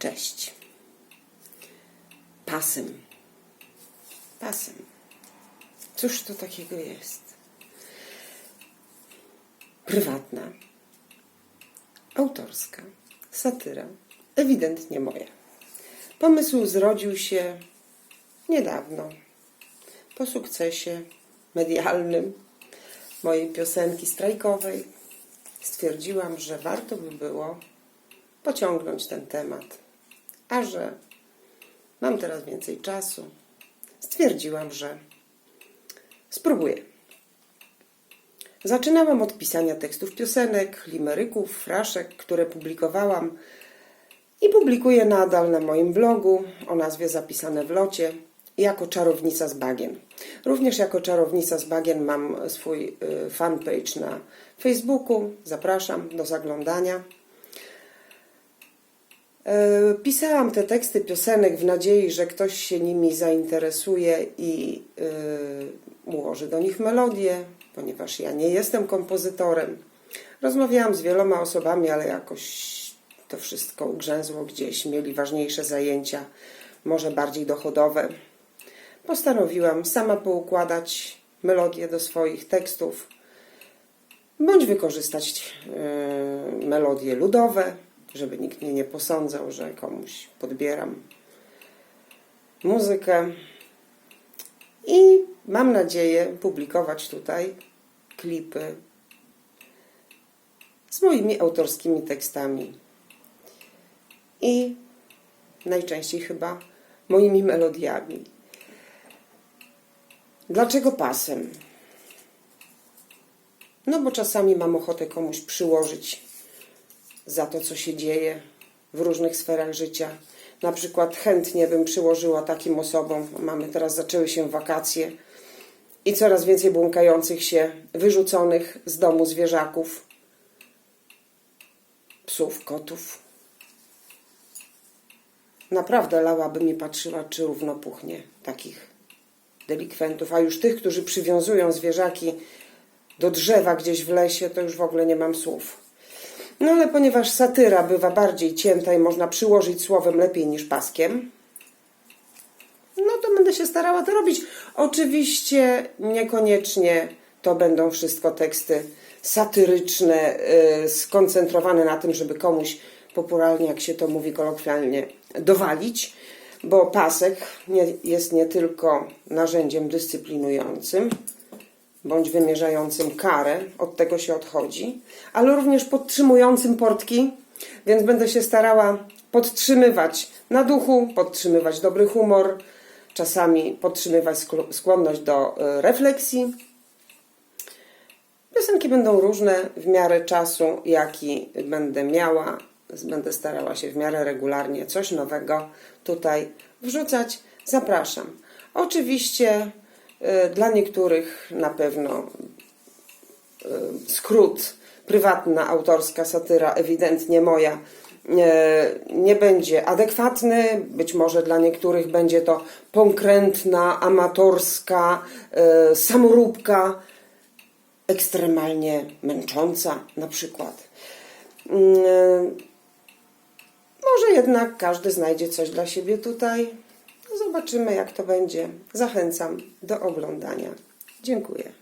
Cześć. Pasem. Pasem. Cóż to takiego jest? Prywatna, autorska, satyra, ewidentnie moja. Pomysł zrodził się niedawno, po sukcesie medialnym mojej piosenki strajkowej. Stwierdziłam, że warto by było pociągnąć ten temat, a że mam teraz więcej czasu, stwierdziłam, że spróbuję. Zaczynałam od pisania tekstów piosenek, limeryków, fraszek, które publikowałam i publikuję nadal na moim blogu o nazwie Zapisane w locie jako czarownica z bagien. Również jako czarownica z bagien mam swój y, fanpage na Facebooku. Zapraszam do zaglądania. E, Pisałam te teksty piosenek w nadziei, że ktoś się nimi zainteresuje i y, ułoży do nich melodię, ponieważ ja nie jestem kompozytorem. Rozmawiałam z wieloma osobami, ale jakoś to wszystko ugrzęzło gdzieś, mieli ważniejsze zajęcia, może bardziej dochodowe. Postanowiłam sama poukładać melodię do swoich tekstów, bądź wykorzystać yy, melodie ludowe, żeby nikt mnie nie posądzał, że komuś podbieram muzykę. I mam nadzieję publikować tutaj klipy z moimi autorskimi tekstami i najczęściej chyba moimi melodiami. Dlaczego pasem? No bo czasami mam ochotę komuś przyłożyć za to, co się dzieje w różnych sferach życia. Na przykład chętnie bym przyłożyła takim osobom, mamy teraz zaczęły się wakacje i coraz więcej błąkających się, wyrzuconych z domu zwierzaków, psów, kotów. Naprawdę lałabym i patrzyła, czy równo puchnie takich delikwentów, a już tych, którzy przywiązują zwierzaki do drzewa gdzieś w lesie, to już w ogóle nie mam słów. No ale ponieważ satyra bywa bardziej cięta i można przyłożyć słowem lepiej niż paskiem, no to będę się starała to robić. Oczywiście niekoniecznie to będą wszystko teksty satyryczne, yy, skoncentrowane na tym, żeby komuś popularnie, jak się to mówi kolokwialnie, dowalić, bo pasek jest nie tylko narzędziem dyscyplinującym, bądź wymierzającym karę, od tego się odchodzi, ale również podtrzymującym portki, więc będę się starała podtrzymywać na duchu, podtrzymywać dobry humor, czasami podtrzymywać skłonność do y, refleksji. Piosenki będą różne w miarę czasu, jaki będę miała. Będę starała się w miarę regularnie coś nowego tutaj wrzucać. Zapraszam. Oczywiście dla niektórych na pewno y, skrót, prywatna, autorska satyra, ewidentnie moja, y, nie będzie adekwatny. Być może dla niektórych będzie to konkretna, amatorska, samoróbka, ekstremalnie męcząca na przykład. Y, Może jednak każdy znajdzie coś dla siebie tutaj. Zobaczymy, jak to będzie. Zachęcam do oglądania. Dziękuję.